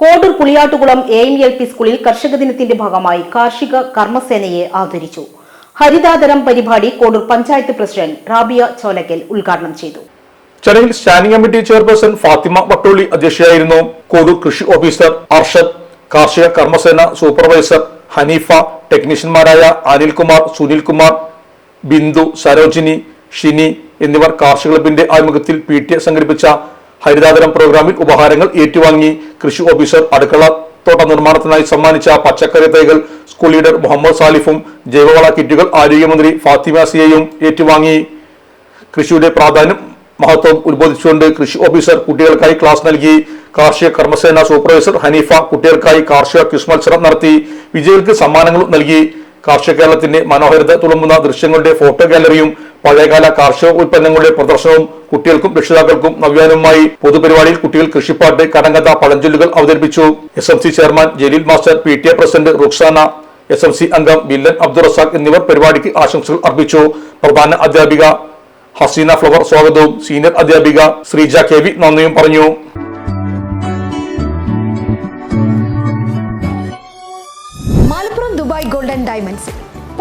Kodur Puliyattukulam A M L P സ്കൂളിൽ കർഷക ദിനത്തിന്റെ ഭാഗമായി കാർഷിക കർമ്മസേനയെ ആദരിച്ചു. ഹരിതാതരം പരിപാടി കോടൂർ പഞ്ചായത്ത് പ്രസിഡന്റ് റാബിയ ചോലക്കൽ ഉദ്ഘാടനം ചെയ്തു. ചടങ്ങിൽ standing committee chairperson Fathima Vattoli അധ്യക്ഷയായിരുന്നു. Kodur കൃഷി ഓഫീസർ അർഷദ് കാർഷിക കർമ്മസേന സൂപ്പർവൈസർ ഹനീഫ ടെക്നീഷ്യന്മാരായ അനിൽകുമാർ സുനിൽകുമാർ ബിന്ദു സരോജിനി ഷിനി എന്നിവർ കാർഷിക ക്ലബിന്റെ ആഭിമുഖ്യത്തിൽ പി ടി എ സംഘടിപ്പിച്ച ഹരിതാദരം പ്രോഗ്രാമിൽ ഉപഹാരങ്ങൾ ഏറ്റുവാങ്ങി. കൃഷി ഓഫീസർ അടുക്കള തോട്ട നിർമ്മാണത്തിനായി സമ്മാനിച്ച പച്ചക്കറി തൈകൾ സ്കൂൾ ലീഡർ മുഹമ്മദ് സാലിഫും ജൈവവള കിറ്റുകൾ ആരോഗ്യമന്ത്രി ഫാത്തിമ സിയയും ഏറ്റുവാങ്ങി. കൃഷിയുടെ പ്രാധാന്യം മഹത്വം ഉത്ബോധിച്ചുകൊണ്ട് കൃഷി ഓഫീസർ കുട്ടികൾക്കായി ക്ലാസ് നൽകി. കാർഷിക കർമ്മസേന സൂപ്പർവൈസർ ഹനീഫ കുട്ടികൾക്കായി കാർഷിക ക്വിസ് മത്സരം നടത്തി. വിജയികൾക്ക് സമ്മാനങ്ങളും നൽകി. കാർഷിക കേരളത്തിന്റെ മനോഹരത തുളുമ്പുന്ന ദൃശ്യങ്ങളുടെ ഫോട്ടോ ഗാലറിയും പഴയകാല കാർഷിക ഉൽപ്പന്നങ്ങളുടെ പ്രദർശനവും കുട്ടികൾക്കും രക്ഷിതാക്കൾക്കും നവ്യാനുമായി പൊതുപരിപാടിയിൽ കുട്ടികൾ കൃഷിപ്പാട്ട് കടങ്കഥ പഴഞ്ചൊല്ലുകൾ അവതരിപ്പിച്ചു. S M C chairman Jaleel master P T A president Ruksana S M C അംഗം ബില്ലൻ അബ്ദുൾ റസാഖ് എന്നിവർ പരിപാടിക്ക് ആശംസകൾ അർപ്പിച്ചു. പ്രധാന അധ്യാപിക ഹസീന ഫ്ലവർ സ്വാഗതവും. സീനിയർ അധ്യാപിക ശ്രീജ കെ വി നന്ദിയും പറഞ്ഞു. Malappuram Dubai golden diamonds.